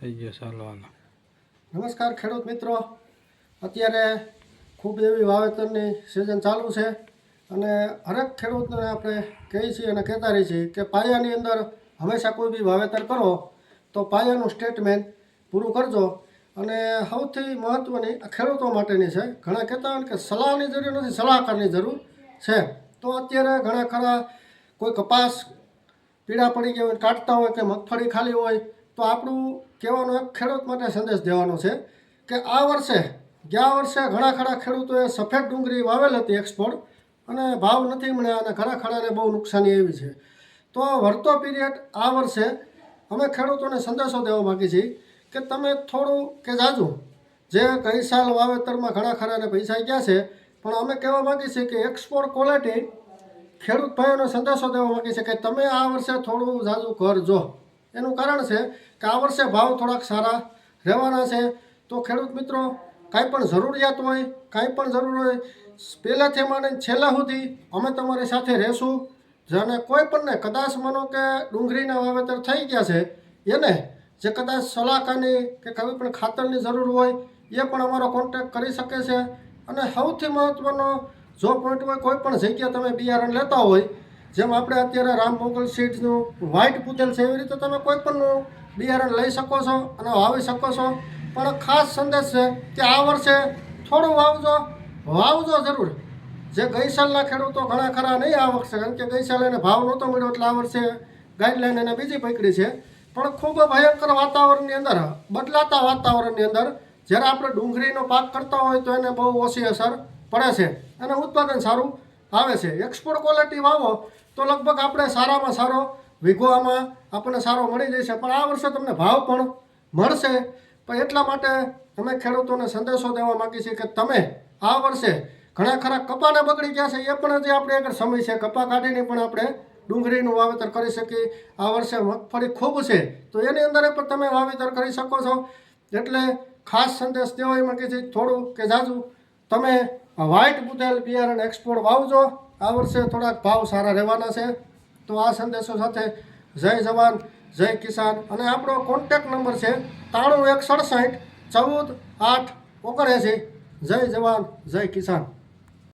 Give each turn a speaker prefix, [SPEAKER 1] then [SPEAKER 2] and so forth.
[SPEAKER 1] થઈ ગયો ચાલો હાલો
[SPEAKER 2] નમસ્કાર ખેડૂત મિત્રો. અત્યારે ખૂબ એવી વાવેતરની સિઝન ચાલુ છે અને હરેક ખેડૂતને આપણે કહીએ છીએ અને કહેતા રહીએ છીએ કે પાયાની અંદર હંમેશા કોઈ બી વાવેતર કરો તો પાયાનું સ્ટેટમેન્ટ પૂરું કરજો. અને સૌથી મહત્ત્વની ખેડૂતો માટેની છે, ઘણા કહેતા હોય કે સલાહની જરૂર નથી, સલાહકારની જરૂર છે. તો અત્યારે ઘણા ખરા કોઈ કપાસ પીડા પડી ગયા હોય કાઢતા હોય કે મગફળી ખાલી હોય તો આપણું કહેવાનો એક ખેડૂત માટે સંદેશ દેવાનો છે કે આ વર્ષે, ગયા વર્ષે ઘણા ખરા ખેડૂતોએ સફેદ ડુંગળી વાવેલ હતી એક્સપોર્ટ અને ભાવ નથી મળ્યા અને ઘણા ખરાને બહુ નુકસાની એવી છે. તો વળતો પીરિયડ આ વર્ષે અમે ખેડૂતોને સંદેશો દેવા માગીએ છીએ કે તમે થોડું કે જાજુ જે ગઈ સાલ વાવેતરમાં ઘણા ખરાને પૈસા ગયા છે, પણ અમે કહેવા માગીએ છીએ કે એક્સપોર્ટ ક્વોલિટી ખેડૂત ભાઈઓને સંદેશો દેવા માગીએ છીએ કે તમે આ વર્ષે થોડું ઝાઝું કરજો એનું કારણ છે કે આ વર્ષે ભાવ થોડાક સારા રહેવાના છે. તો ખેડૂત મિત્રો, કાંઈ પણ જરૂરિયાત હોય, કાંઈ પણ જરૂર હોય, પહેલાંથી માંડીને છેલ્લા સુધી અમે તમારી સાથે રહેશું. જેને કોઈ પણને કદાચ માનો કે ડુંગળીના વાવેતર થઈ ગયા છે, એને જે કદાચ સલાહકારની કે કોઈ પણ ખાતરની જરૂર હોય, એ પણ અમારો કોન્ટેક કરી શકે છે. અને સૌથી મહત્ત્વનો જો પોઈન્ટ હોય કોઈ પણ જગ્યા તમે બિયારણ લેતા હોય જેમ આપણે અત્યારે રામ મોગલ સીડ્સનું વ્હાઇટ પૂતેલ છે એવી રીતે તમે કોઈ પણ બિયારણ લઈ શકો છો અને વાવી શકો છો. પણ ખાસ સંદેશ છે કે આ વર્ષે થોડું વાવજો વાવજો જરૂર. જે ગઈ સાલના ખેડૂતો ઘણા ખરા નહીં આ વર્ષે કારણ કે ગઈ સાલ એને ભાવ નહોતો મળ્યો એટલે આ વર્ષે ગાઈડલાઈન એને બીજી પકડી છે. પણ ખૂબ ભયંકર વાતાવરણની અંદર, બદલાતા વાતાવરણની અંદર જ્યારે આપણે ડુંગળીનો પાક કરતા હોય તો એને બહુ ઓછી અસર પડે છે. અને ઉત્પાદન સારું આવે છે. એક્સપોર્ટ ક્વોલિટી વાવો તો લગભગ આપણે સારામાં સારો વીઘોમાં આપણને સારો મળી જશે. પણ આ વર્ષે તમને ભાવ પણ મળશે. પણ એટલા માટે અમે ખેડૂતોને સંદેશો દેવા માગીએ છીએ કે તમે આ વર્ષે ઘણા ખરા કપાને બગડી ગયા છે, એ પણ હજી આપણે આગળ સમય છે. કપા કાઢીને પણ આપણે ડુંગળીનું વાવેતર કરી શકીએ. આ વર્ષે મગફળી ખૂબ છે. તો એની અંદર પણ તમે વાવેતર કરી શકો છો. એટલે ખાસ સંદેશ દેવા એ માંગીએ છીએ. થોડું કે જાજુ તમે વ્હાઇટ બુધેલ બિયારણ એક્સપોર્ટ વાવજો. આ વર્ષે થોડાક ભાવ સારા રહેવાના છે. તો આ સંદેશો સાથે જય જવાન, જય કિસાન. અને આપણો કોન્ટેક નંબર છે ત્રાણું એક સડસઠ ચૌદ આઠ ઓગણએંસી. જય જવાન, જય કિસાન.